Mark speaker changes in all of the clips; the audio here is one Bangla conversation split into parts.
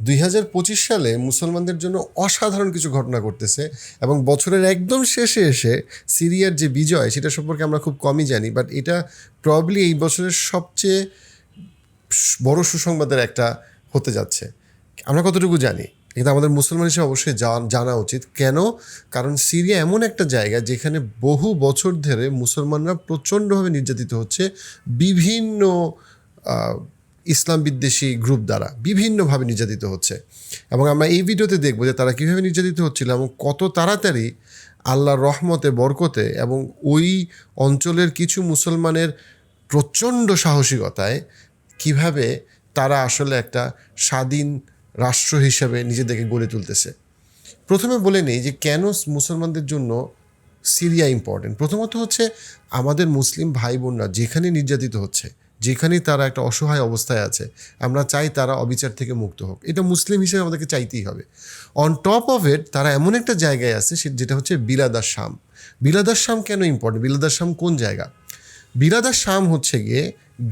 Speaker 1: দুই হাজার পঁচিশ সালে মুসলমানদের জন্য অসাধারণ কিছু ঘটনা ঘটতেছে এবং বছরের একদম শেষে এসে সিরিয়ার যে বিজয়, সেটা সম্পর্কে আমরা খুব কমই জানি বাট এটা প্রবলি এই বছরের সবচেয়ে বড় সুসংবাদের একটা হতে যাচ্ছে। আমরা কতটুকু জানি? কিন্তু আমাদের মুসলমান হিসেবে অবশ্যই জানা উচিত। কেন? কারণ সিরিয়া এমন একটা জায়গা যেখানে বহু বছর ধরে মুসলমানরা প্রচণ্ডভাবে নির্যাতিত হচ্ছে, বিভিন্ন ইসলাম বিদ্বেষী গ্রুপ দ্বারা বিভিন্নভাবে নির্যাতিত হচ্ছে। এবং আমরা এই ভিডিওতে দেখব যে তারা কীভাবে নির্যাতিত হচ্ছিল এবং কত তাড়াতাড়ি আল্লাহর রহমতে, বরকতে এবং ওই অঞ্চলের কিছু মুসলমানের প্রচণ্ড সাহসিকতায় কীভাবে তারা আসলে একটা স্বাধীন রাষ্ট্র হিসেবে নিজেদেরকে গড়ে তুলতেছে। প্রথমে বলে নেই যে কেন মুসলমানদের জন্য সিরিয়া ইম্পর্টেন্ট প্রথমত হচ্ছে আমাদের মুসলিম ভাই বোনরা যেখানে নির্যাতিত হচ্ছে যেখানেই তারা একটা অসহায় অবস্থায় আছে, আমরা চাই তারা অবিচার থেকে মুক্ত হোক। এটা মুসলিম হিসেবে আমাদেরকে চাইতেই হবে। অন টপ অফ ইট তারা এমন একটা জায়গায় আছে, সে যেটা হচ্ছে বিলাদার শাম বিলাদার শাম কেন ইম্পর্টেন্ট বিলাদার শাম কোন জায়গা? বিলাদার শাম হচ্ছে গিয়ে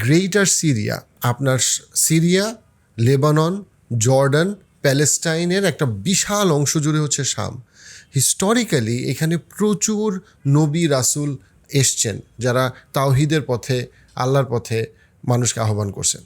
Speaker 1: গ্রেটার সিরিয়া আপনার সিরিয়া, লেবানন, জর্ডান, প্যালেস্টাইনের একটা বিশাল অংশ জুড়ে হচ্ছে শাম। হিস্টোরিক্যালি এখানে প্রচুর নবী রাসুল এসছেন, যারা তাওহিদের পথে আল্লাহর পথে মানুষকে আহ্বান করছেন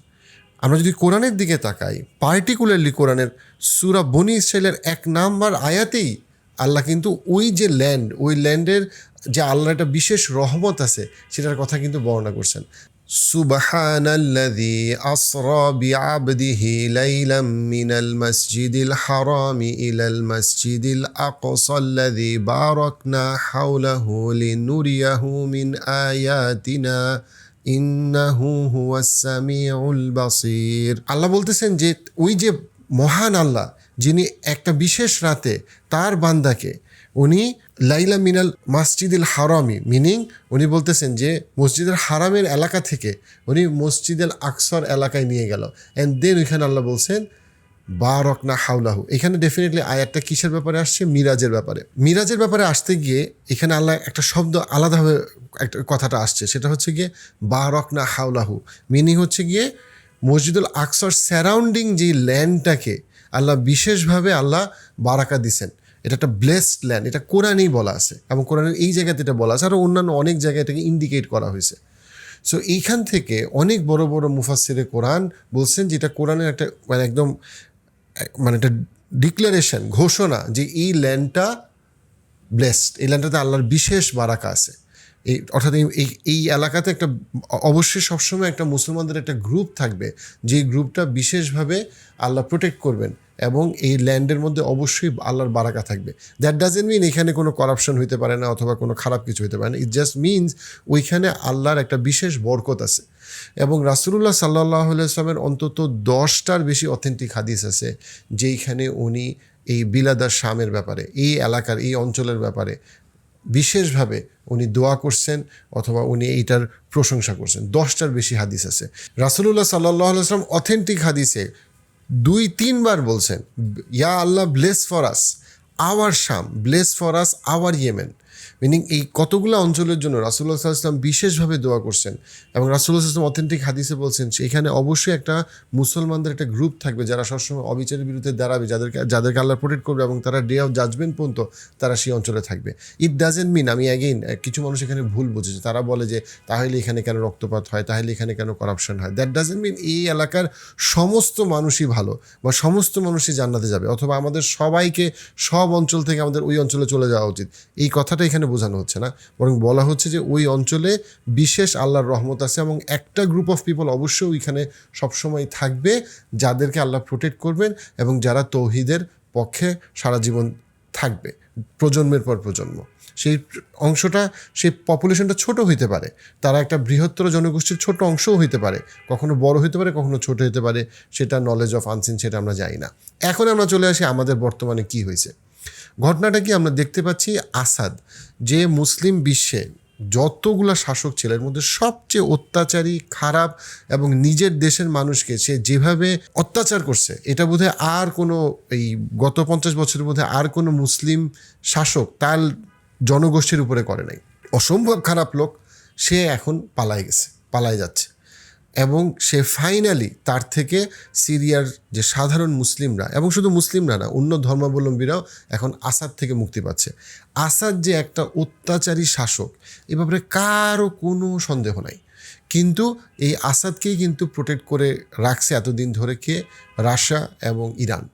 Speaker 1: আমরা যদি কোরআনের দিকে তাকাই পার্টিকুলারলি কোরআনের সুরা বনি ইসরায়েলের এক নাম্বার আয়াতেই আল্লাহ কিন্তু ওই যে ল্যান্ড ওই ল্যান্ডের যে আল্লাহর একটা বিশেষ রহমত আছে সেটার কথা কিন্তু বর্ণনা করছেন سبحان الذي أسرى بعبده ليلا من المسجد الحرام إلى المسجد الأقصى الذي باركنا حوله لنريه من آياتنا বাসির। আল্লাহ বলতেছেন যে, ওই যে মহান আল্লাহ, যিনি একটা বিশেষ রাতে তার বান্দাকে, উনি লাইলা মিনাল মসজিদুল হারামি মিনিং উনি বলতেছেন যে, মসজিদের হারামের এলাকা থেকে উনি মসজিদুল আকসর এলাকায় নিয়ে গেল। অ্যান্ড দেন ওইখানে আল্লাহ বলছেন বারক না হাউলাহু এখানে ডেফিনেটলি আয়াতটা কিসের ব্যাপারে আসছে? মিরাজের ব্যাপারে। মিরাজের ব্যাপারে আসতে গিয়ে এখানে আল্লাহ একটা শব্দ আলাদাভাবে একটা কথাটা আসছে। সেটা হচ্ছে গিয়ে বারক না হাউলাহু মিনিং হচ্ছে গিয়ে মসজিদুল আকসর স্যারাউন্ডিং যে ল্যান্ডটাকে আল্লাহ বিশেষভাবে আল্লাহ বারাকা দিছেন। এটা একটা ব্লেসড ল্যান্ড এটা কোরআনেই বলা আছে এবং কোরআনের এই জায়গাতে এটা বলা আছে আরও অন্যান্য অনেক জায়গায় এটাকে ইন্ডিকেট করা হয়েছে। সো এইখান থেকে অনেক বড় বড় মুফাসিরে কোরআন বলছেন যেটা কোরআনের একটা মানে একদম এক- মানে একটা ডিক্লারেশন ঘোষণা যে এই ল্যান্ডটা ব্লেসড এই ল্যান্ডটাতে আল্লাহর বিশেষ বারাকা আছে। এই অর্থাৎ এই- এই এলাকাতে একটা, অবশ্যই সবসময় একটা মুসলমানদের একটা গ্রুপ থাকবে, যে গ্রুপটা বিশেষভাবে আল্লাহ প্রোটেক্ট করবেন। এবং এই ল্যান্ডের মধ্যে অবশ্যই আল্লাহর বারাকা থাকবে। দ্যাট ডাজেন্ট মিন এখানে কোনো করাপশন হইতে পারে না অথবা কোনো খারাপ কিছু হইতে পারে না। ইট জাস্ট মিনস ওইখানে আল্লাহর একটা বিশেষ বরকত আছে। এবং রাসুলুল্লাহ সাল্লাহ ইসলামের অন্তত দশটার বেশি অথেন্টিক হাদিস আছে, যেইখানে উনি এই বিলাদার শামের ব্যাপারে, এই এলাকার, এই অঞ্চলের ব্যাপারে বিশেষভাবে উনি দোয়া করছেন অথবা উনি এইটার প্রশংসা করছেন। দশটার বেশি হাদিস আছে। রাসুলুল্লাহ সাল্লাহ আসলাম অথেন্টিক হাদিসে দুই, তিনবার বলছেন, ইয়া আল্লাহ bless for us our Sham bless for us our Yemen meaning এই কতগুলো অঞ্চলের জন্য রাসুল্লাহ ইসলাম বিশেষভাবে দোয়া করছেন এবং রাসুল্লাহ ইসলাম অথেন্টিক হাদিসে বলছেন সেখানে অবশ্যই একটা মুসলমানদের একটা গ্রুপ থাকবে যারা সবসময় অবিচারের বিরুদ্ধে দাঁড়াবে, যাদেরকে যাদেরকে আল্লাহ প্রোটেক্ট করবে এবং তারা ডে অফ জাজমেন্ট পর্যন্ত তারা সেই অঞ্চলে থাকবে। ইট ডাজেন্ট মিন আমি অ্যাগেইন কিছু মানুষ এখানে ভুল বুঝেছে। তারা বলে যে তাহলে এখানে কেন রক্তপাত হয়, তাহলে এখানে কেন করাপশন হয়। দ্যাট ডাজেন্ট মিন এই এলাকার সমস্ত মানুষই ভালো বা সমস্ত মানুষই জান্নাতে যাবে। অথবা আমাদের সবাইকে সব অঞ্চল থেকে আমাদের ওই অঞ্চলে চলে যাওয়া উচিত। এই কথাটা এখানে বোঝানো হচ্ছে না। বরং বলা হচ্ছে যে ওই অঞ্চলে বিশেষ আল্লাহর রহমত আছে এবং একটা গ্রুপ অফ পিপল অবশ্যই ওইখানে সবসময় থাকবে, যাদেরকে আল্লাহ প্রোটেক্ট করবেন এবং যারা তৌহিদের পক্ষে সারা জীবন থাকবে, প্রজন্মের পর প্রজন্ম। সেই অংশটা, সেই পপুলেশনটা ছোট হইতে পারে। তারা একটা বৃহত্তর জনগোষ্ঠীর ছোট অংশও হইতে পারে। কখনো বড় হইতে পারে, কখনো ছোট হইতে পারে। সেটা নলেজ অফ আনসিন সেটা আমরা জানি না। এখন আমরা চলে আসি আমাদের বর্তমানে কি হয়েছে। ঘটনাটা কি আমরা দেখতে পাচ্ছি? আসাদ, যে মুসলিম বিশ্বে যতগুলা শাসক ছিল, এর মধ্যে সবচেয়ে অত্যাচারী, খারাপ এবং নিজের দেশের মানুষকে সে যেভাবে অত্যাচার করছে, এটা বোধহয় আর কোনো এই গত পঞ্চাশ বছরের মধ্যে আর কোনো মুসলিম শাসক তার জনগোষ্ঠীর উপরে করে নাই। অসম্ভব খারাপ লোক, সে এখন পালায় গেছে, পালায় যাচ্ছে। এবং সে ফাইনালি তার থেকে সিরিয়ার যে সাধারণ মুসলিমরা এবং শুধু মুসলিমরা না, অন্য ধর্মাবলম্বীরাও এখন আসাদ থেকে মুক্তি পাচ্ছে। আসাদ যে একটা অত্যাচারী শাসক, এ ব্যাপারে কারও কোনো সন্দেহ নাই। কিন্তু এই আসাদকেই কিন্তু প্রোটেক্ট করে রাখছে এতদিন ধরে কে? রাশিয়া এবং ইরান।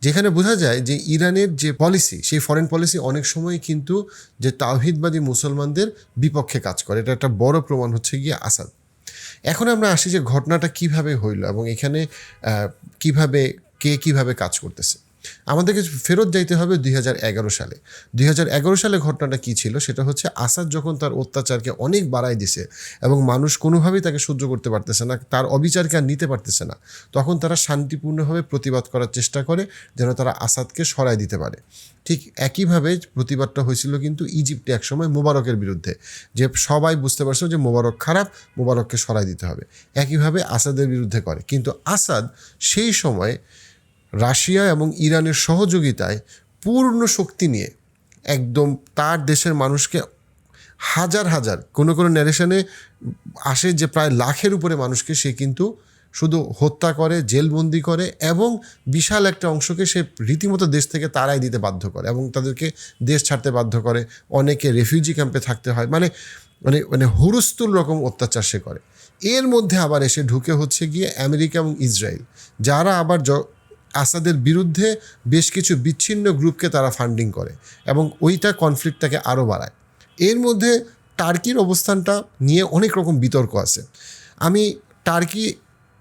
Speaker 1: যেখানে বোঝা যায় যে ইরানের যে পলিসি সেই ফরেন পলিসি অনেক সময় কিন্তু যে তাওহিদবাদী মুসলমানদের বিপক্ষে কাজ করে। এটা একটা বড় প্রমাণ হচ্ছে গিয়ে আসাদ। এখন আমরা আসি যে ঘটনাটা কীভাবে হইল এবং এখানে কীভাবে কে কীভাবে কাজ করতেছে। আমাদেরকে ফেরত যাইতে হবে দুই হাজার এগারো সালে। দুই হাজার এগারো সালে ঘটনাটা কি ছিল? সেটা হচ্ছে আসাদ যখন তার অত্যাচারকে অনেক বাড়াই দিছে এবং মানুষ কোনোভাবেই তাকে সহ্য করতে পারতেছে না, তার অবিচারকে আর নিতে পারতেছে না, তখন তারা শান্তিপূর্ণভাবে প্রতিবাদ করার চেষ্টা করে যেন তারা আসাদকে সরাই দিতে পারে। ঠিক একইভাবে প্রতিবাদটা হয়েছিল কিন্তু ইজিপ্টে একসময় মোবারকের বিরুদ্ধে, যে সবাই বুঝতে পারছিল যে মোবারক খারাপ, মোবারককে সরাই দিতে হবে। একইভাবে আসাদের বিরুদ্ধে করে। কিন্তু আসাদ সেই সময় রাশিয়া এবং ইরানের সহযোগিতায় পূর্ণ শক্তি নিয়ে একদম তার দেশের মানুষকে হাজার হাজার কোনো কোনো ন্যারেশনে আসে যে প্রায় লাখের উপরে মানুষকে সে কিন্তু শুধু হত্যা করে, জেলবন্দি করে এবং বিশাল একটা অংশকে সে রীতিমতো দেশ থেকে তারাই দিতে বাধ্য করে এবং তাদেরকে দেশ ছাড়তে বাধ্য করে। অনেকে রেফিউজি ক্যাম্পে থাকতে হয়। মানে মানে মানে হুরুস্তুল রকম অত্যাচার সে করে। এর মধ্যে আবার এসে ঢুকে হচ্ছে গিয়ে আমেরিকা এবং ইসরায়েল, যারা আবার আসাদের বিরুদ্ধে বেশ কিছু বিচ্ছিন্ন গ্রুপকে তারা ফান্ডিং করে এবং ওইটা কনফ্লিক্টটাকে আরও বাড়ায়। এর মধ্যে টার্কির অবস্থানটা নিয়ে অনেক রকম বিতর্ক আছে। আমি টার্কি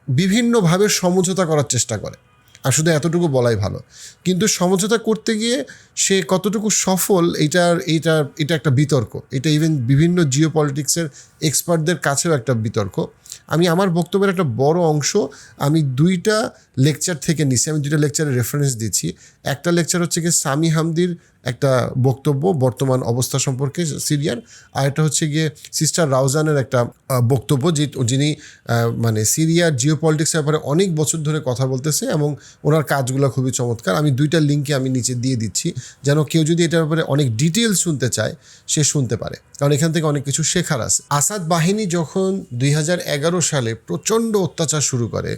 Speaker 1: বিভিন্নভাবে সমঝোতা করার চেষ্টা করে। আর শুধু এতটুকু বলাই ভালো। কিন্তু সমঝোতা করতে গিয়ে সে কতটুকু সফল এইটার এইটার, এটা একটা বিতর্ক। এটা ইভেন বিভিন্ন জিও পলিটিক্সের এক্সপার্টদের কাছেও একটা বিতর্ক। আমি আমার বক্তব্যের একটা বড় অংশ আমি দুইটা লেকচার থেকে নিছি। আমি দুইটা লেকচারের রেফারেন্স দিচ্ছি। একটা লেকচার হচ্ছে গিয়ে সামি হামদির একটা বক্তব্য, বর্তমান অবস্থা সম্পর্কে সিরিয়ার। আর এটা হচ্ছে গিয়ে সিস্টার রাউজানের একটা বক্তব্য যে যিনি মানে সিরিয়ার জিও পলিটিক্সের ব্যাপারে অনেক বছর ধরে কথা বলতেছে এবং ওনার কাজগুলো খুবই চমৎকার। আমি দুইটা লিঙ্কে আমি নিচে দিয়ে দিচ্ছি যেন কেউ যদি এটার ব্যাপারে অনেক ডিটেল শুনতে চায়, সে শুনতে পারে। কারণ এখান থেকে অনেক কিছু শেখার আছে। আসাদ বাহিনী যখন দুই হাজার এগারো সালে প্রচণ্ড অত্যাচার শুরু করে,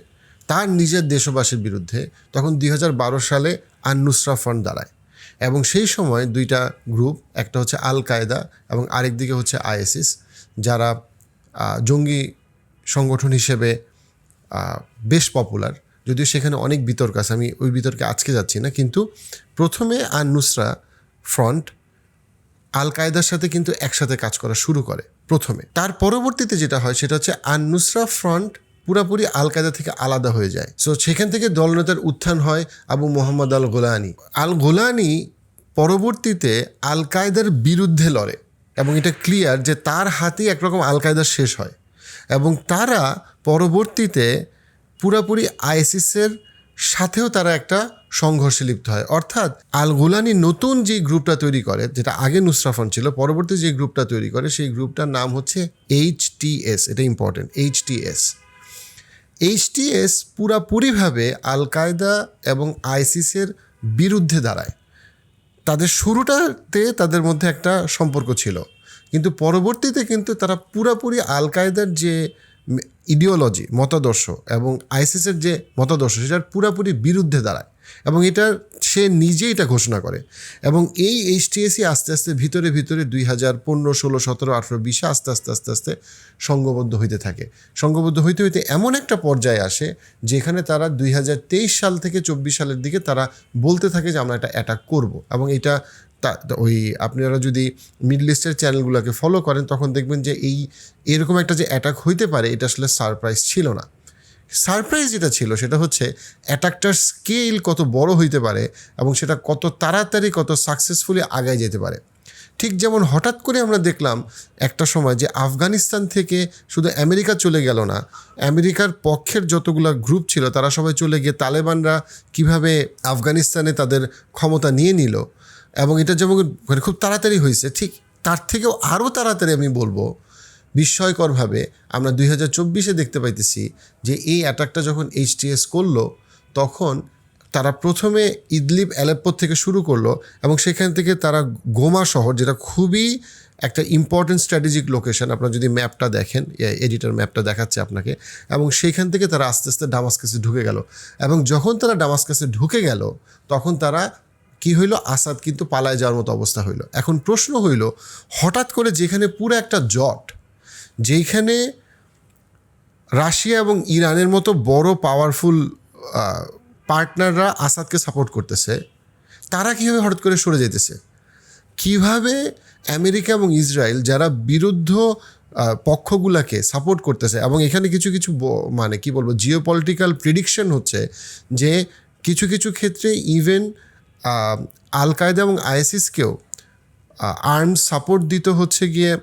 Speaker 1: তার নিজের দেশবাসীর বিরুদ্ধে, তখন দুই হাজার বারো সালে আর আন্নুসরা ফ্রন্ট দাঁড়ায়। এবং সেই সময় দুইটা গ্রুপ একটা হচ্ছে আল কায়দা এবং আরেকদিকে হচ্ছে আইএসিস যারা জঙ্গি সংগঠন হিসেবে বেশ পপুলার যদিও সেখানে অনেক বিতর্ক আছে, আমি ওই বিতর্কে আজকে যাচ্ছি না। কিন্তু প্রথমে আন নুসরা ফ্রন্ট আল কায়দার সাথে কিন্তু একসাথে কাজ করা শুরু করে প্রথমে। তার পরবর্তীতে যেটা হয়, সেটা হচ্ছে আন নুসরা ফ্রন্ট পুরাপুরি আল কায়দা থেকে আলাদা হয়ে যায়। সো সেখান থেকে দলনেতার উত্থান হয় Abu Mohammad al Golani al Golani পরবর্তীতে আল কায়দার বিরুদ্ধে লড়ে এবং এটা ক্লিয়ার যে তার হাতেই একরকম আল কায়দা শেষ হয় এবং তারা পরবর্তীতে পুরাপুরি আইএসিসের সাথেও তারা একটা সংঘর্ষে লিপ্ত হয়। অর্থাৎ আল গুলানি নতুন যে গ্রুপটা তৈরি করে, যেটা আগে নুসরাফন ছিল, পরবর্তী যে গ্রুপটা তৈরি করে, সেই গ্রুপটার নাম হচ্ছে এইচ এটা ইম্পর্টেন্ট এইচ এইচটিএস পুরাপুরিভাবে আল কায়দা এবং আইসিসের বিরুদ্ধে দাঁড়ায়। তাদের শুরুটাতে তাদের মধ্যে একটা সম্পর্ক ছিল। কিন্তু পরবর্তীতে কিন্তু তারা পুরাপুরি আল কায়দার যে ইডিওলজি মতাদর্শ এবং আইসিসের যে মতাদর্শ, সেটার পুরাপুরি বিরুদ্ধে দাঁড়ায়। এবং এটা সে নিজেই এটা ঘোষণা করে। এবং এই এইচটিএসি আস্তে আস্তে ভিতরে ভিতরে দুই হাজার পনেরো, ষোলো, সতেরো, আঠেরো, বিশে আস্তে আস্তে আস্তে আস্তে সংঘবদ্ধ হইতে থাকে। সংঘবদ্ধ হইতে হইতে এমন একটা পর্যায়ে আসে যেখানে তারা দুই হাজার তেইশ সাল থেকে চব্বিশ সালের দিকে তারা বলতে থাকে যে, আমরা এটা অ্যাটাক করব। এবং এটা ওই আপনারা যদি মিডল ইস্টের চ্যানেলগুলোকে ফলো করেন, তখন দেখবেন যে, এই এরকম একটা যে অ্যাটাক হইতে পারে, এটা আসলে সারপ্রাইজ ছিল না। সারপ্রাইজ যেটা ছিল সেটা হচ্ছে অ্যাটাকটার স্কেল কত বড় হইতে পারে এবং সেটা কত তাড়াতাড়ি, কত সাকসেসফুলি আগায় যেতে পারে। ঠিক যেমন হঠাৎ করে আমরা দেখলাম একটা সময় যে আফগানিস্তান থেকে শুধু আমেরিকা চলে গেল না, আমেরিকার পক্ষের যতগুলো গ্রুপ ছিল তারা সবাই চলে গিয়ে তালেবানরা কীভাবে আফগানিস্তানে তাদের ক্ষমতা নিয়ে নিল এবং এটা যেমন মানে খুব তাড়াতাড়ি হয়েছে, ঠিক তার থেকেও আরও তাড়াতাড়ি আমি বলব বিস্ময়করভাবে আমরা দুই হাজার চব্বিশে দেখতে পাইতেছি যে এই অ্যাটাকটা যখন এইচটিএস করল, তখন তারা প্রথমে ইদলিব অ্যালেপ্পো থেকে শুরু করল এবং সেখান থেকে তারা গোমা শহর, যেটা খুবই একটা ইম্পর্টেন্ট স্ট্র্যাটেজিক লোকেশন আপনারা যদি ম্যাপটা দেখেন এডিটার ম্যাপটা দেখাচ্ছে আপনাকে, এবং সেইখান থেকে তারা আস্তে আস্তে ডামাসকাসে ঢুকে গেল। এবং যখন তারা ডামাসকাসে ঢুকে গেল, তখন তারা কি হইল? আসাদ কিন্তু পালায় যাওয়ার মতো অবস্থা হইল। এখন প্রশ্ন হইল, হঠাৎ করে যেখানে পুরো একটা জট যেখানে রাশিয়া এবং ইরানের মতো বড় পাওয়ারফুল পার্টনাররা আসাদকে সাপোর্ট করতেছে, তারা কীভাবে হঠাৎ করে সরে যেতেছে কীভাবে আমেরিকা এবং ইসরায়েল যারা বিরুদ্ধ পক্ষগুলাকে সাপোর্ট করতেছে এবং এখানে কিছু কিছু মানে কি বলব জিও পলিটিক্যাল প্রিডিকশন হচ্ছে যে কিছু কিছু ক্ষেত্রে ইভেন আল কায়দা এবং আইএসিসকেও আর্মস সাপোর্ট দিতে হচ্ছে গিয়ে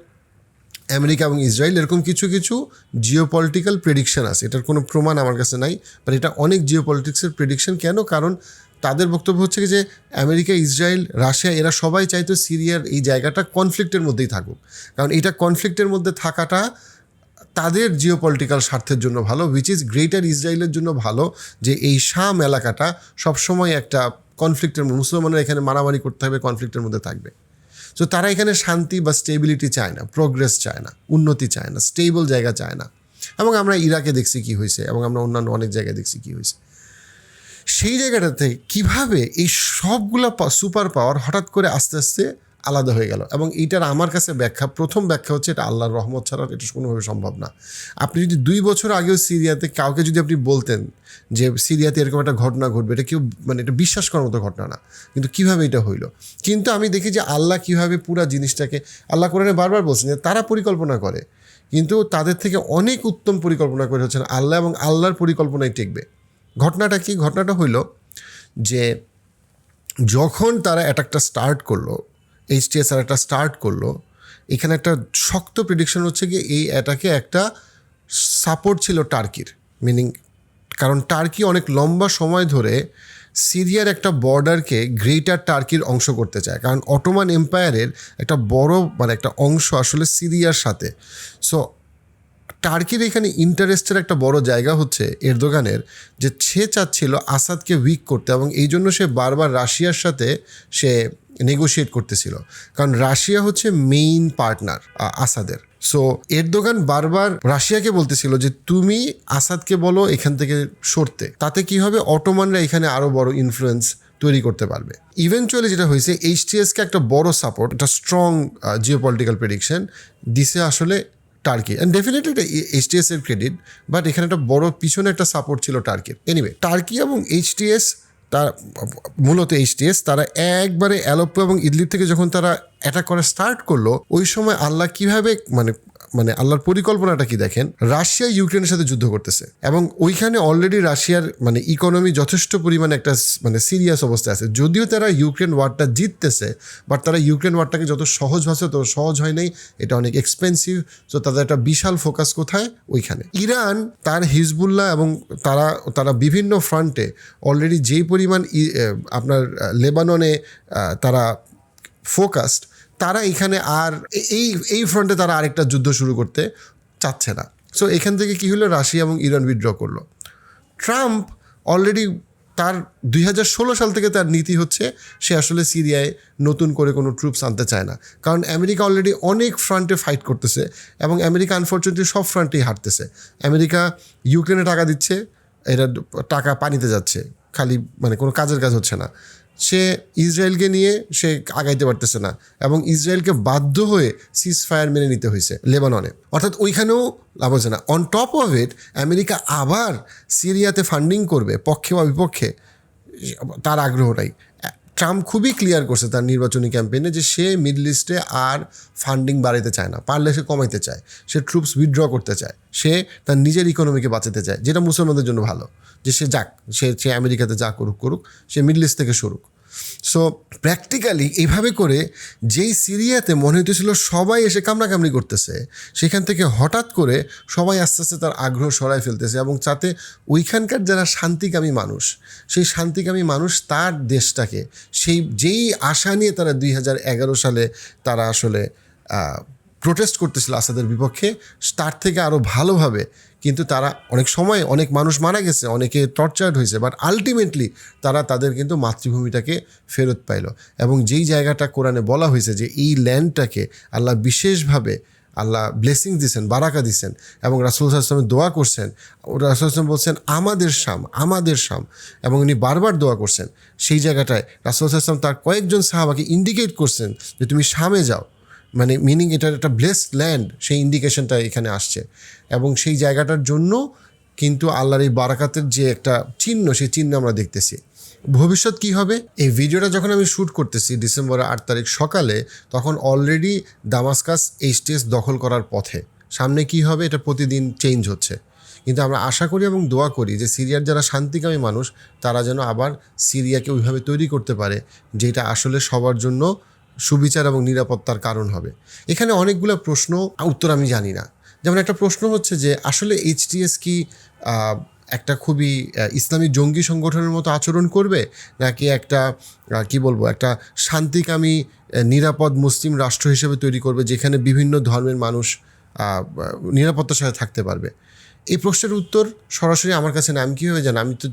Speaker 1: আমেরিকা এবং ইসরায়েল এরকম কিছু কিছু জিও পলিটিক্যাল প্রেডিকশন আছে। এটার কোনো প্রমাণ আমার কাছে নাই বাট এটা অনেক জিও পলিটিক্সের প্রেডিকশন কেন? কারণ তাদের বক্তব্য হচ্ছে যে আমেরিকা, ইসরায়েল, রাশিয়া এরা সবাই চাইতো সিরিয়ার এই জায়গাটা কনফ্লিক্টের মধ্যেই থাকুক। কারণ এটা কনফ্লিক্টের মধ্যে থাকাটা তাদের জিও পলিটিক্যাল স্বার্থের জন্য ভালো উইচ ইজ গ্রেটার ইসরায়েলের জন্য ভালো, যে এই শাম এলাকাটা সবসময় একটা কনফ্লিক্টের মুসলমানরা এখানে মারামারি করতে হবে কনফ্লিক্টের মধ্যে থাকবে। তো তারা এখানে শান্তি বা স্টেবিলিটি চায় না প্রোগ্রেস চায় না, উন্নতি চায় না স্টেবল জায়গা চায় না। এবং আমরা ইরাকে দেখছি কি হয়েছে এবং আমরা অন্যান্য অনেক জায়গায় দেখছি কি হয়েছে। সেই জায়গাটাতে কীভাবে এই সবগুলা সুপার পাওয়ার হঠাৎ করে আস্তে আস্তে আলাদা হয়ে গেল। এবং এইটার আমার কাছে ব্যাখ্যা, প্রথম ব্যাখ্যা হচ্ছে এটা আল্লাহর রহমত ছাড়া এটা কোনোভাবে সম্ভব না। আপনি যদি দুই বছর আগেও সিরিয়াতে কাউকে যদি আপনি বলতেন যে সিরিয়াতে এরকম একটা ঘটনা ঘটবে, এটা কেউ মানে এটা বিশ্বাস করার মতো ঘটনা না। কিন্তু কীভাবে এটা হইল? কিন্তু আমি দেখি যে আল্লাহ কীভাবে পুরা জিনিসটাকে, আল্লাহ কোরআনে বারবার বলছেন যে তারা পরিকল্পনা করে, কিন্তু তাদের থেকে অনেক উত্তম পরিকল্পনা করে হচ্ছেন আল্লাহ এবং আল্লাহর পরিকল্পনায় টিকবে। ঘটনাটা কি? ঘটনাটা হইল যে যখন তারা অ্যাটাকটা স্টার্ট করল এইচটিএস আর একটা স্টার্ট করল। এখানে একটা শক্ত প্রিডিকশন হচ্ছে কি এই অ্যাটাকে একটা সাপোর্ট ছিল টার্কির মিনিং কারণ টার্কি অনেক লম্বা সময় ধরে সিরিয়ার একটা বর্ডারকে গ্রেটার টার্কির অংশ করতে চায়। কারণ অটোমান এম্পায়ারের একটা বড় মানে একটা অংশ আসলে সিরিয়ার সাথে। সো টার্কির এখানে ইন্টারেস্টের একটা বড় জায়গা হচ্ছে এরদোগানের যে সে চাচ্ছিল আসাদকে উইক করতে এবং এই জন্য সে বারবার রাশিয়ার সাথে সে নেগোশিয়েট করতেছিল। কারণ রাশিয়া হচ্ছে মেইন পার্টনার আসাদের। সো এরদোগান বারবার রাশিয়াকে বলতেছিল যে, তুমি আসাদকে বলো এখান থেকে সরতে। তাতে কি হবে? অটোমানরা এখানে আরও বড় ইনফ্লুয়েন্স তৈরি করতে পারবে। ইভেনচুয়ালি যেটা হয়েছে এইচটিএসকে একটা বড় সাপোর্ট একটা স্ট্রং জিও পলিটিক্যাল প্রেডিকশন দিছে আসলে টার্কি অ্যান্ড ডেফিনেটলি এটা এইচটিএস এর ক্রেডিট বাট এখানে একটা বড় পিছনে একটা সাপোর্ট ছিল টার্কির এনিওয়ে টার্কি এবং এইচটিএস তার মূলত এইচটিএস তারা একবারে অ্যালোপ্পো এবং ইডলির থেকে যখন তারা অ্যাটাক করা স্টার্ট করল, ওই সময় আল্লাহ কীভাবে মানে মানে আল্লাহর পরিকল্পনাটা কি দেখেন? রাশিয়া ইউক্রেনের সাথে যুদ্ধ করতেছে এবং ওইখানে অলরেডি রাশিয়ার মানে ইকোনমি যথেষ্ট পরিমাণে একটা মানে সিরিয়াস অবস্থায় আছে। যদিও তারা ইউক্রেন ওয়ারটা জিততেছে বাট তারা ইউক্রেন ওয়ারটাকে যত সহজ ভাষা তত সহজ হয় নাই, এটা অনেক এক্সপেন্সিভ তো তাদের একটা বিশাল ফোকাস কোথায়? ওইখানে। ইরান, তার হিজবুল্লাহ এবং তারা তারা বিভিন্ন ফ্রন্টে অলরেডি যেই পরিমাণ আপনার লেবাননে তারা ফোকাসড তারা এখানে আর এই এই ফ্রন্টে তারা আরেকটা যুদ্ধ শুরু করতে চাচ্ছে না। সো এখান থেকে কী হলো? রাশিয়া এবং ইরান উইথড্র করল। ট্রাম্প অলরেডি তার দুই হাজার ষোলো সাল থেকে তার নীতি হচ্ছে, সে আসলে সিরিয়ায় নতুন করে কোনো ট্রুপস আনতে চায় না। কারণ আমেরিকা অলরেডি অনেক ফ্রন্টে ফাইট করতেছে এবং আমেরিকা আনফর্চুনেটলি সব ফ্রন্টেই হারতেছে। আমেরিকা ইউক্রেনে টাকা দিচ্ছে এটা টাকা পানিতে যাচ্ছে। খালি মানে কোনো কাজের কাজ হচ্ছে না। সে ইসরায়েলকে নিয়ে সে আগাইতে পারতেছে না এবং ইসরায়েলকে বাধ্য হয়ে সিজ ফায়ার মেনে নিতে হয়েছে লেবাননে। অর্থাৎ ওইখানেও লাভ হচ্ছে না। On top of it America আবার সিরিয়াতে ফান্ডিং করবে, পক্ষে বা বিপক্ষে। তার আগ্রহটাই ট্রাম্প খুবই ক্লিয়ার করছে তার নির্বাচনী ক্যাম্পেইনে যে সে মিডল ইস্টে আর ফান্ডিং বাড়াইতে চায় না, পারলে সে কমাইতে চায়, সে ট্রুপস উইথড্র করতে চায়, সে তার নিজের ইকোনমিকে বাঁচাতে চায়, যেটা মুসলমানদের জন্য ভালো। যে সে যাক, সে সে আমেরিকাতে যা করুক করুক, সে মিডল ইস্ট থেকে সরুক। সো প্র্যাকটিক্যালি এভাবে করে যেই সিরিয়াতে মনে হইতেছিল সবাই এসে কামড়াকামড়ি করতেছে, সেখান থেকে হঠাৎ করে সবাই আস্তে আস্তে তার আগ্রহ সরায় ফেলতেছে এবং তাতে ওইখানকার যারা শান্তিকামী মানুষ, সেই শান্তিকামী মানুষ তার দেশটাকে, সেই, যেই আশা নিয়ে তারা দুই হাজার এগারো সালে তারা আসলে প্রোটেস্ট করতেছিল আসাদের বিপক্ষে, তার থেকে আরও ভালোভাবে কিন্তু তারা অনেক সময় অনেক মানুষ মারা গেছে, অনেকে টর্চার্ড হয়েছে বাট আলটিমেটলি তারা তাদের কিন্তু মাতৃভূমিটাকে ফেরত পাইল। এবং যেই জায়গাটা কোরআনে বলা হয়েছে যে এই ল্যান্ডটাকে আল্লাহ বিশেষভাবে আল্লাহ ব্লেসিং দিছেন, বারাকা দিছেন এবং রাসুল আসলামের দোয়া করছেন। রাসুল আসলাম বলছেন, আমাদের শাম আমাদের শাম। এবং উনি বারবার দোয়া করছেন। সেই জায়গাটায় রাসুল আসলাম তার কয়েকজন সাহাবাকে ইন্ডিকেট করছেন যে তুমি শামে যাও। মানে মিনিং এটার একটা ব্লেসড ল্যান্ড সেই ইন্ডিকেশনটা এখানে আসছে। এবং সেই জায়গাটার জন্য কিন্তু আল্লাহর এই বারাকাতের যে একটা চিহ্ন, সেই চিহ্ন আমরা দেখতেছি। ভবিষ্যৎ কি হবে? এই ভিডিওটা যখন আমি শ্যুট করতেছি ডিসেম্বরের আট তারিখ সকালে, তখন অলরেডি দামাসকাস এইচটিএস দখল করার পথে। সামনে কি হবে? এটা প্রতিদিন চেঞ্জ হচ্ছে। কিন্তু আমরা আশা করি এবং দোয়া করি যে সিরিয়ার যারা শান্তিকামী মানুষ, তারা যেন আবার সিরিয়াকে ওইভাবে তৈরি করতে পারে, যেটা আসলে সবার জন্য সুবিচার এবং নিরাপত্তার কারণ হবে। এখানে অনেকগুলো প্রশ্ন, উত্তর আমি জানি না। যেমন একটা প্রশ্ন হচ্ছে যে, আসলে এইচটিএস কি একটা খুবই ইসলামী জঙ্গি সংগঠনের মতো আচরণ করবে? নাকি একটা কি বলব, একটা শান্তিকামী নিরাপদ মুসলিম রাষ্ট্র হিসেবে তৈরি করবে, যেখানে বিভিন্ন ধর্মের মানুষ নিরাপত্তার সাথে থাকতে পারবে? এই প্রশ্নের উত্তর সরাসরি আমার কাছে নাম কীভাবে জানি? আমি তো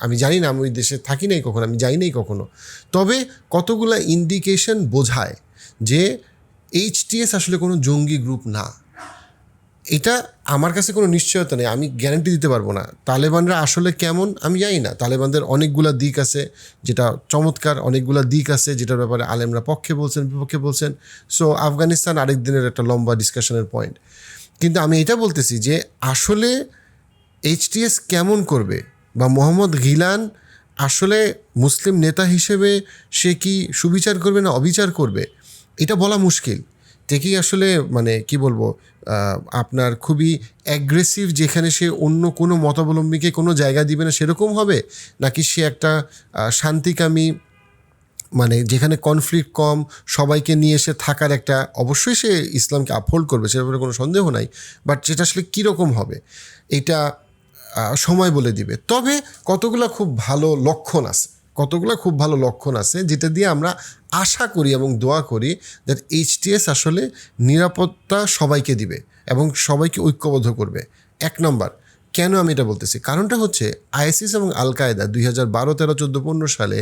Speaker 1: আমি জানি না, আমি ওই দেশে থাকি নাই কখনো, আমি যাই নাই কখনো। তবে কতগুলা ইন্ডিকেশন বোঝায় যে এইচটিএস আসলে কোনো জঙ্গি গ্রুপ না। এটা আমার কাছে কোনো নিশ্চয়তা নেই, আমি গ্যারান্টি দিতে পারব না। তালেবানরা আসলে কেমন আমি জানি না। তালেবানদের অনেকগুলা দিক আছে, যেটা চমৎকার অনেকগুলা দিক আছে, যেটার ব্যাপারে আলেমরা পক্ষে বলছেন, বিপক্ষে বলছেন। সো আফগানিস্তান আরেক দিনের একটা লম্বা ডিসকাশনের পয়েন্ট কিন্তু আমি এটা বলতেছি যে আসলে এইচটিএস কেমন করবে? বা মোহাম্মদ গিলান আসলে মুসলিম নেতা হিসেবে সে কি সুবিচার করবে না অবিচার করবে? এটা বলা মুশকিল। দেখি আসলে মানে কি বলব আপনার খুবই অ্যাগ্রেসিভ যেখানে সে অন্য কোনো মতাবলম্বীকে কোনো জায়গা দিবে না সেরকম হবে? নাকি সে একটা শান্তিকামী মানে যেখানে কনফ্লিক্ট কম, সবাইকে নিয়ে এসে থাকার একটা, অবশ্যই সে ইসলামকে আপহোল্ড করবে সে ব্যাপারে কোনো সন্দেহ নাই বাট সেটা আসলে কীরকম হবে? এটা সময় বলে দিবে। তবে কতগুলো খুব ভালো লক্ষণ আছে, কতগুলো খুব ভালো লক্ষণ আছে যেটা দিয়ে আমরা আশা করি এবং দোয়া করি দ্যাট এইচটিএস আসলে নিরাপত্তা সবাইকে দিবে এবং সবাইকে ঐক্যবদ্ধ করবে। এক নম্বর, কেন আমি এটা বলতেছি? কারণটা হচ্ছে আইএসিস এবং আল কায়দা দুই হাজার বারো, তেরো, চোদ্দ, পনেরো সালে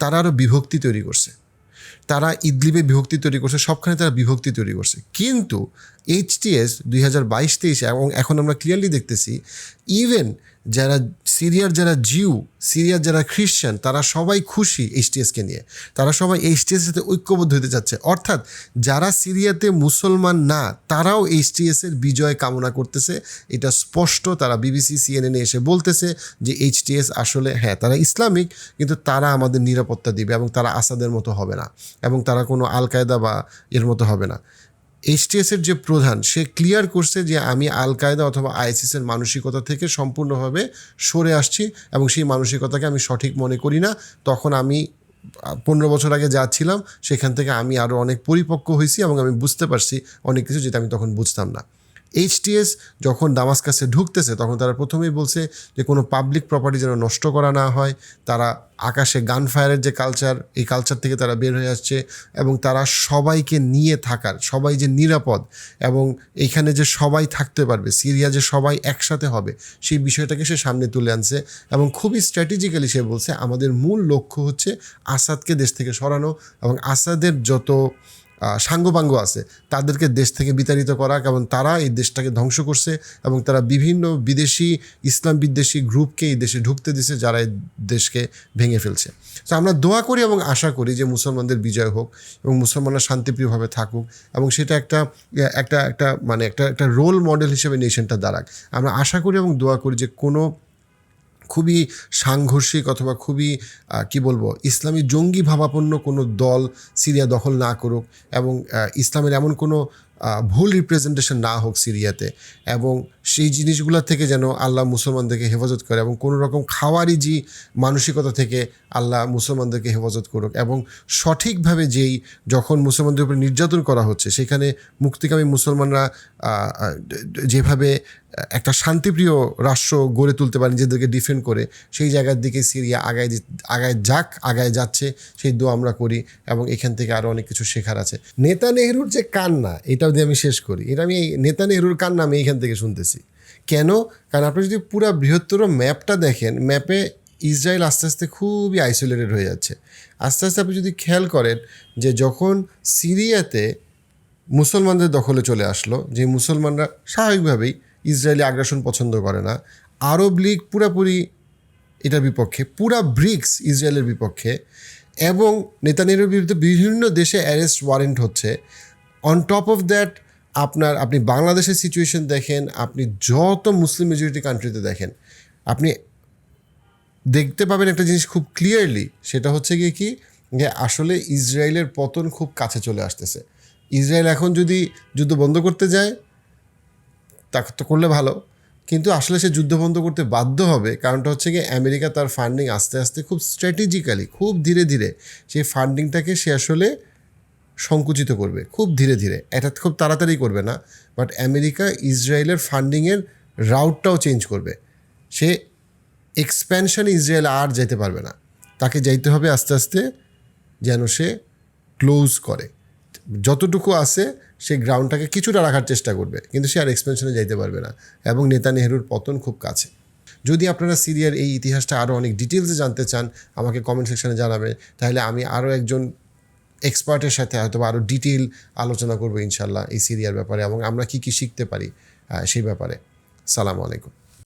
Speaker 1: তারা আরও বিভক্তি তৈরি করছে। তারা ইদলিবে বিভক্তি তৈরি করছে, সবখানে তারা বিভক্তি তৈরি করছে। কিন্তু এইচটিএস দুই হাজার বাইশ তেইশে এবং এখন আমরা ক্লিয়ারলি দেখতেছি ইভেন যারা সিরিয়ার যারা জিউ, সিরিয়ার যারা খ্রিশ্চান, তারা সবাই খুশি এইচটিএসকে নিয়ে। তারা সবাই এইচটিএস সাথে ঐক্যবদ্ধ হতে যাচ্ছে অর্থাৎ যারা সিরিয়াতে মুসলমান না, তারাও এইচটিএস এর বিজয় কামনা করতেছে। এটা স্পষ্ট, তারা বিবিসি সিএনএনে এসে বলতেছে যে এইচটিএস আসলে হ্যাঁ তারা ইসলামিক, কিন্তু তারা আমাদের নিরাপত্তা দিবে এবং তারা আসাদের মতো হবে না এবং তারা কোনো আল কায়দা বা এর মতো হবে না। এইচটিএস এর যে প্রধান, সে ক্লিয়ার করছে যে আমি আল কায়দা অথবা আইসিসের মানসিকতা থেকে সম্পূর্ণভাবে সরে আসছি এবং সেই মানসিকতাকে আমি সঠিক মনে করি না। তখন আমি পনেরো বছর আগে যাচ্ছিলাম ছিলাম, সেখান থেকে আমি আরও অনেক পরিপক্ক হয়েছি এবং আমি বুঝতে পারছি অনেক কিছু যেটা আমি তখন বুঝতাম না। এইচটিএস যখন দামাসকাসে ঢুকতেছে, তখন তারা প্রথমেই বলছে যে, কোনো পাবলিক প্রপার্টি যেন নষ্ট করা না হয়। তারা আকাশে গান ফায়ারের যে কালচার এই কালচার থেকে তারা বের হয়ে আসছে এবং তারা সবাইকে নিয়ে থাকার, সবাই যে নিরাপদ এবং এইখানে যে সবাই থাকতে পারবে, সিরিয়া যে সবাই একসাথে হবে, সেই বিষয়টাকে সে সামনে তুলে আনছে এবং খুবই স্ট্র্যাটেজিক্যালি সে বলছে, আমাদের মূল লক্ষ্য হচ্ছে আসাদকে দেশ থেকে সরানো এবং আসাদের যত সাঙ্গপাঙ্গ আছে, তাদেরকে দেশ থেকে বিতাড়িত করা কারণ তারা এই দেশটাকে ধ্বংস করছে এবং তারা বিভিন্ন বিদেশি, ইসলাম বিদ্বেষী গ্রুপকে এই দেশে ঢুকতে দিছে যারা এই দেশকে ভেঙে ফেলছে। তো আমরা দোয়া করি এবং আশা করি যে মুসলমানদের বিজয় হোক এবং মুসলমানরা শান্তিপ্রিয়ভাবে থাকুক এবং সেটা একটা একটা একটা মানে একটা একটা রোল মডেল হিসেবে নেশনটা দাঁড়াক। আমরা আশা করি এবং দোয়া করি যে কোনো খুবই সাংঘর্ষিক অথবা খুবই কি বলব, ইসলামী জঙ্গি ভাবাপন্ন কোনো দল সিরিয়া দখল না করুক এবং ইসলামের এমন কোনো ভুল রিপ্রেজেন্টেশন না হোক সিরিয়াতে এবং সেই জিনিসগুলো থেকে যেন আল্লাহ মুসলমানদেরকে হেফাজত করে এবং কোনো রকম খাওয়ারিজি মানসিকতা থেকে আল্লাহ মুসলমানদেরকে হেফাজত করুক এবং সঠিকভাবে যেই যখন মুসলমানদের উপর নির্যাতন করা হচ্ছে, সেখানে মুক্তিকামী মুসলমানরা যেভাবে একটা শান্তিপ্রিয় রাষ্ট্র গড়ে তুলতে পারে, নিজেদেরকে ডিফেন্ড করে, সেই জায়গার দিকে সিরিয়া আগায় আগায় যাক, আগায় যাচ্ছে, সেই দোয়া আমরা করি এবং এখান থেকে আরও অনেক কিছু শেখার আছে। নেতা নেহরুর যে কান্না এটা এটাও দিয়ে আমি শেষ করি। এটা আমি নেতা নেহরুর কান্না আমি এইখান থেকে শুনতেছি। কেন? কারণ আপনি যদি পুরো বৃহত্তর ম্যাপটা দেখেন, ম্যাপে ইসরায়েল আস্তে আস্তে খুবই আইসোলেটেড হয়ে যাচ্ছে। আস্তে আস্তে আপনি যদি খেয়াল করেন যে যখন সিরিয়াতে মুসলমানদের দখলে চলে আসলো, যে মুসলমানরা স্বাভাবিকভাবেই ইসরায়েলি আগ্রাসন পছন্দ করে না, আরব লীগ পুরাপুরি এটার বিপক্ষে, পুরা ব্রিক্স ইসরায়েলের বিপক্ষে, এবং নেতানির বিরুদ্ধে বিভিন্ন দেশে অ্যারেস্ট ওয়ারেন্ট হচ্ছে। অন টপ অফ দ্যাট আপনার, আপনি বাংলাদেশের সিচুয়েশন দেখেন, আপনি যত মুসলিম মেজরিটি কান্ট্রিতে দেখেন, আপনি দেখতে পাবেন একটা জিনিস খুব ক্লিয়ারলি সেটা হচ্ছে গিয়ে কি, যে আসলে ইসরায়েলের পতন খুব কাছে চলে আসতেছে। ইসরায়েল এখন যদি যুদ্ধ বন্ধ করতে যায়, তা তো করলে ভালো, কিন্তু আসলে সে যুদ্ধ বন্ধ করতে বাধ্য হবে, কারণটা হচ্ছে কি আমেরিকা তার ফান্ডিং আস্তে আস্তে খুব স্ট্র্যাটেজিক্যালি খুব ধীরে ধীরে, সেই ফান্ডিংটাকে সে আসলে সংকুচিত করবে, খুব ধীরে ধীরে। এটা খুব তাড়াতাড়ি করবে না বাট আমেরিকা ইসরায়েলের ফান্ডিংয়ের রাউটটাও চেঞ্জ করবে। সে এক্সপ্যানশনে ইসরায়েল আর যেতে পারবে না। তাকে যাইতে হবে আস্তে আস্তে যেন সে ক্লোজ করে। যতটুকু আছে, সে গ্রাউন্ডটাকে কিছুটা রাখার চেষ্টা করবে, কিন্তু সে আর এক্সপেনশনে যাইতে পারবে না এবং নেতা নেহরুর পতন খুব কাছে। যদি আপনারা সিরিয়ার এই ইতিহাসটা আরও অনেক ডিটেলসে জানতে চান, আমাকে কমেন্ট সেকশানে জানাবেন। তাহলে আমি আরও একজন এক্সপার্টের সাথে হয়তো আরও ডিটেল আলোচনা করব ইনশাল্লাহ এই সিরিয়ার ব্যাপারে এবং আমরা কী কী শিখতে পারি সেই ব্যাপারে। সালাম আলাইকুম।